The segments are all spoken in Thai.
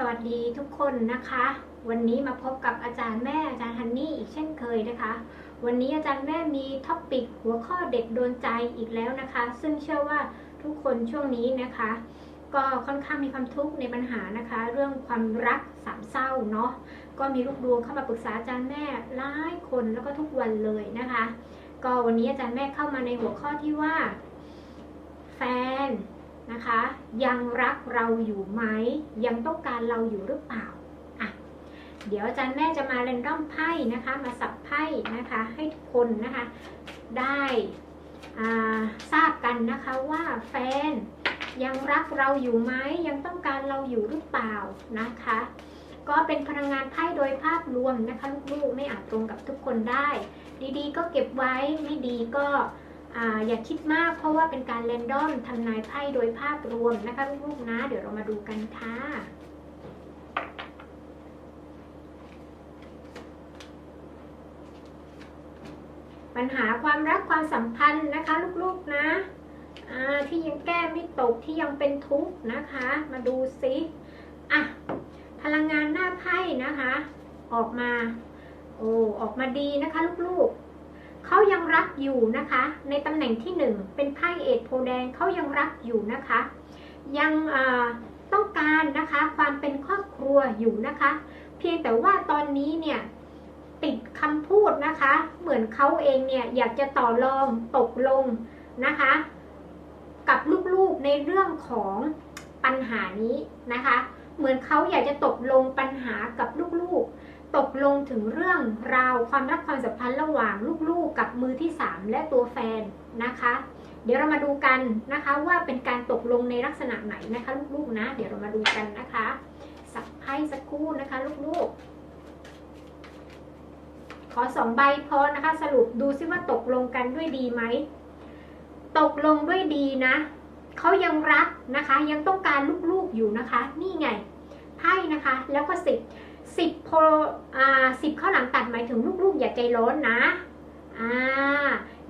สวัสดีทุกคนนะคะ วันนี้มาพบกับอาจารย์แม่อาจารย์ฮันนี่อีกเช่นเคยนะคะ วันนี้อาจารย์แม่มีท็อปปิกหัวข้อเด็ดโดนใจอีกแล้วนะคะ ซึ่งเชื่อว่าทุกคนช่วงนี้นะคะ ก็ค่อนข้างมีความทุกข์ในปัญหานะคะ เรื่องความรักสามเศร้าเนาะก็มีลูกดวงเข้ามาปรึกษาอาจารย์แม่หลายคนแล้วก็ทุกวันเลยนะคะ ก็วันนี้อาจารย์แม่เข้ามาในหัวข้อที่ว่า แฟน นะคะ ยังรักเราอยู่ไหม ยังต้องการเราอยู่หรือเปล่าอะเดี๋ยวอาจารย์แม่จะมาเรนดอมไพ่นะคะ มาสับไพ่นะคะ ให้ทุกคนนะคะ ได้ทราบกันนะคะว่าแฟนยังรักเราอยู่ไหมยังต้องการเราอยู่หรือเปล่านะคะ ก็เป็นพลังงานไพ่โดยภาพรวมนะคะลูกๆไม่อาจตรงกับทุกคนได้ ดีๆ ก็เก็บไว้ไม่ดีก็ ออย่าคิดมากเพราะว่าเป็นการเรนดอมทำนายไพ่โดยภาพรวมนะคะลูกๆนะ เดี๋ยวเรามาดูกันค่ะปัญหาความรักความสัมพันธ์นะคะ ลูกๆนะที่ยังแก้ไม่ตกที่ยังเป็นทุกข์นะคะ มาดูซิอะพลังงานหน้าไพ่นะคะ ออกมา โอ้ออกมาดีนะคะ ลูกๆ เขายังรักอยู่นะคะ ในตำแหน่งที่หนึ่งเป็นไพ่เอดโพแดงเขายังรักอยู่นะคะ ยังต้องการนะคะความเป็นครอบครัวอยู่นะคะ เพียงแต่ว่าตอนนี้เนี่ยติดคำพูดนะคะ เหมือนเขาเองเนี่ยอยากจะต่อรองตกลงนะคะ กับลูกๆในเรื่องของปัญหานี้นะคะ เหมือนเขาอยากจะตกลงปัญหากับลูกๆ ตกลงถึงเรื่องราวความรักความสัมพันธ์ระหว่างลูกๆกับมือที่ 3 และตัวแฟนนะคะ เดี๋ยวเรามาดูกันนะคะว่าเป็นการตกลงในลักษณะไหนนะคะลูกๆนะ เดี๋ยวเรามาดูกันนะคะ สักไพ่สักครู่นะคะลูกๆ ขอสองใบพอนะคะ สรุปดูซิว่าตกลงกันด้วยดีไหมตกลงด้วยดีนะเขายังรักนะคะ ยังต้องการลูกๆอยู่นะคะ นี่ไงไพ่นะคะแล้วก็สิบ สิบโพอ่าสิบข้าวหลังตัดหมายถึงลูกๆ อย่าใจร้อนนะอ่า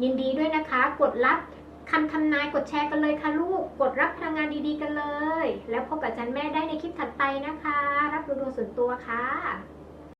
ยินดีด้วยนะคะ กดรับคำทำนายกดแชร์กันเลยค่ะลูก กดรับพลังงานดีๆกันเลย แล้วพบกับอาจารย์แม่ได้ในคลิปถัดไปนะคะ รับดูดวงส่วนตัวค่ะ